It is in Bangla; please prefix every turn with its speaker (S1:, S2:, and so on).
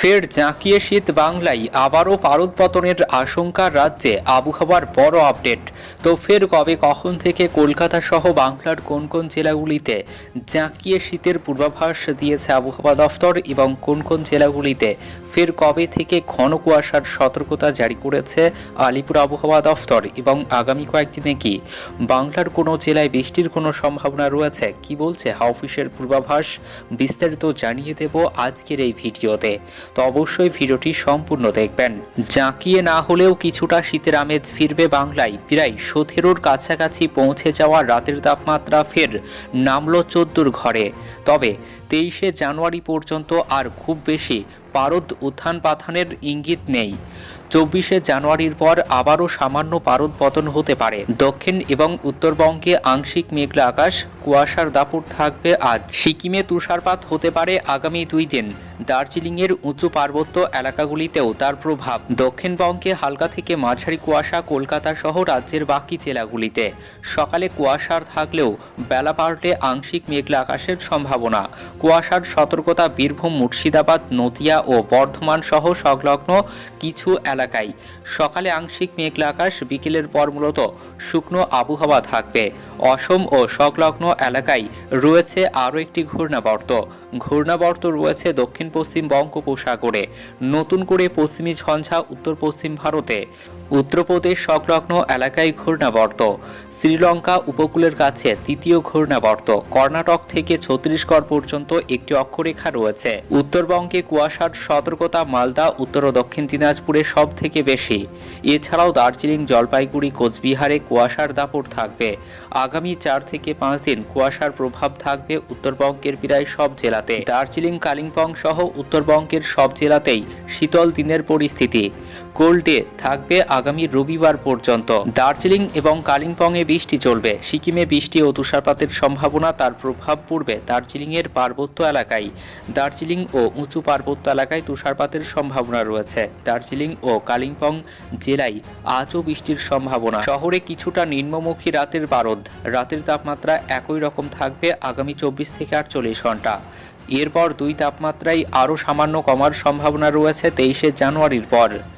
S1: ফের জাঁকিয়ে শীত বাংলায় আবারও পারদ পতনের আশঙ্কা রাজ্যে। আবহাওয়ার বড় আপডেট। তো ফের কবে, কখন থেকে কলকাতা সহ বাংলার কোন কোন জেলাগুলিতে জাঁকিয়ে শীতের পূর্বাভাস দিয়েছে আবহাওয়া দফতর এবং কোন কোন জেলাগুলিতে ফের কবে থেকে ঘন কুয়াশার সতর্কতা জারি করেছে আলিপুর আবহাওয়া দফতর এবং আগামী কয়েকদিনে কি বাংলার কোনো জেলায় বৃষ্টির কোনো সম্ভাবনা রয়েছে? কি বলছে হাওফিসের পূর্বাভাস? বিস্তারিত জানিয়ে দেব আজকের এই ভিডিওতে। তো অবশ্যই ভিডিওটি সম্পূর্ণ দেখবেন। জাঁকিয়ে না হলেও কিছুটা শীতের আমেজ ফিরবে বাংলায়। প্রায় সতেরোর কাছাকাছি পৌঁছে যাওয়া রাতের তাপমাত্রা ফের নামল চোদ্দোর ঘরে। তবে তেইশে জানুয়ারি পর্যন্ত আর খুব বেশি পারদ উত্থান পাথানের ইঙ্গিত নেই। চব্বিশে জানুয়ারির পর আবারও সামান্য পারদ পতন হতে পারে। দক্ষিণ এবং উত্তরবঙ্গে আংশিক মেঘলা আকাশ, কুয়াশার দাপট থাকবে আজ। সিকিমে তুষারপাত হতে পারে আগামী দুই দিন। দার্জিলিংয়ের উঁচু পার্বত্য এলাকাগুলিতেও তার প্রভাব। দক্ষিণবঙ্গে হালকা থেকে মাঝারি কুয়াশা কলকাতা সহ রাজ্যের বাকি জেলাগুলিতে। সকালে কুয়াশার থাকলেও বেলা পাল্টে আংশিক মেঘলা আকাশের সম্ভাবনা। কুয়াশার সতর্কতা বীরভূম, মুর্শিদাবাদ, নদিয়া ও বর্ধমান সহ সংলগ্ন কিছু এলাকায়। সকালে আংশিক মেঘলা আকাশ, বিকেলের পর মূলত শুকনো আবহাওয়া থাকবে। অসম ও সংলগ্ন এলাকায় রয়েছে আরও একটি ঘূর্ণাবর্ত। ঘূর্ণাবর্ত রয়েছে দক্ষিণ পশ্চিম বঙ্গোপসাগরে। নতুন করে পশ্চিমী ঝঞ্ঝা উত্তর পশ্চিম ভারতে। উত্তরপ্রদেশ সংলগ্ন এলাকায় ঘূর্ণাবর্ত। শ্রীলঙ্কা উপকূলের কাছে তৃতীয় ঘূর্ণাবর্ত। কর্ণাটক থেকে ছত্তিশগড় পর্যন্ত একটি অক্ষরেখা রয়েছে। উত্তরবঙ্গে কুয়াশার সতর্কতা মালদা, উত্তর ও দক্ষিণ দিনাজপুরে সব থেকে বেশি। এছাড়াও দার্জিলিং, জলপাইগুড়ি, কোচবিহারে কুয়াশার দাপট থাকবে। আগামী চার থেকে পাঁচ দিন কুয়াশার প্রভাব থাকবে উত্তরবঙ্গের প্রায় সব জেলাতে। দার্জিলিং, কালিম্পং সহ উত্তরবঙ্গের সব জেলাতেই শীতল দিনের পরিস্থিতি। কোল্ড ডে থাকবে আগামী রবিবার পর্যন্ত। দার্জিলিং এবং কালিম্পংয়ে বৃষ্টি চলবে। সিকিমে বৃষ্টি ও তুষারপাতের সম্ভাবনা তার প্রভাব পড়বে দার্জিলিংয়ের পার্বত্য এলাকায়। দার্জিলিং ও উঁচু পার্বত্য এলাকায় তুষারপাতের সম্ভাবনা রয়েছে। দার্জিলিং ও কালিম্পং জেলায় আজও বৃষ্টির সম্ভাবনা। শহরে কিছুটা নিম্নমুখী রাতের বারদ। রাতের তাপমাত্রা একই রকম থাকবে আগামী চব্বিশ থেকে আটচল্লিশ ঘণ্টা। এরপর দুই তাপমাত্রায় আরও সামান্য কমার সম্ভাবনা রয়েছে তেইশে জানুয়ারির পর।